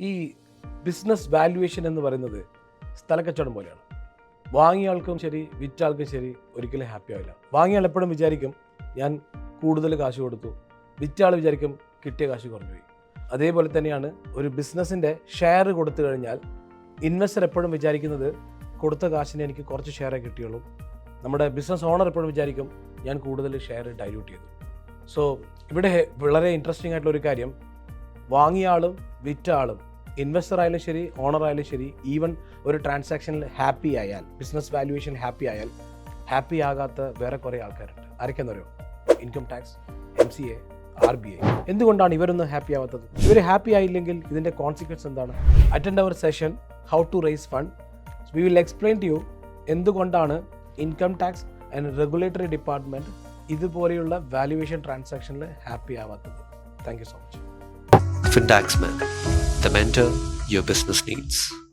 ഈ business valuation എന്ന് പറയുന്നത് സ്ഥലക്കച്ചവടം പോലെയാണ്. വാങ്ങിയ ആൾക്കും ശരി വിറ്റ ആൾക്കും ശരി ഒരിക്കലും ഹാപ്പി ആവില്ല. വാങ്ങിയ ആൾ എപ്പോഴും വിചാരിക്കും ഞാൻ കൂടുതൽ കാശ് കൊടുത്തു. വിറ്റ ആൾ വിചാരിക്കും കിട്ടിയ കാശ് കുറഞ്ഞു പോയി അതേപോലെ തന്നെയാണ് ഒരു ബിസിനസ്സിന്റെ ഷെയർ കൊടുത്തു കഴിഞ്ഞാൽ ഇൻവെസ്റ്റർ എപ്പോഴും വിചാരിക്കുന്നത് കൊടുത്ത കാശിന് എനിക്ക് കുറച്ച് ഷെയറേ കിട്ടിയുള്ളൂ. നമ്മുടെ ബിസിനസ് ഓണർ എപ്പോഴും വിചാരിക്കും ഞാൻ കൂടുതൽ ഷെയർ ഡൈല്യൂട്ട് ചെയ്തു. സോ ഇവിടെ വളരെ ഇൻട്രസ്റ്റിംഗ് ആയിട്ടുള്ള ഒരു കാര്യം വാങ്ങിയ ആളും വിറ്റ ആളും ഇൻവെസ്റ്റർ ആയാലും ശരി ഓണർ ആയാലും ശരി ഈവൻ ഒരു ട്രാൻസാക്ഷനിൽ ഹാപ്പി ആയാൽ ബിസിനസ് വാല്യുവേഷൻ ഹാപ്പി ആയാൽ ഹാപ്പി ആകാത്ത വേറെ കുറേ ആൾക്കാരുണ്ട്. ആരൊക്കെയെന്നറിയോ income tax M C A R B I എന്തുകൊണ്ടാണ് ഇവരൊന്നും ഹാപ്പി ആവാത്തത്? ഇവർ ഹാപ്പി ആയില്ലെങ്കിൽ ഇതിന്റെ കോൺസിക്വൻസ് എന്താണ്? Attend our session how to raise fund we will explain to you എന്തുകൊണ്ടാണ് income tax and regulatory department ഇതുപോലെയുള്ള വാല്യുവേഷൻ ട്രാൻസാക്ഷനിൽ happy ആവാത്തത്. Thank you so much Fintaxman, the mentor your business needs.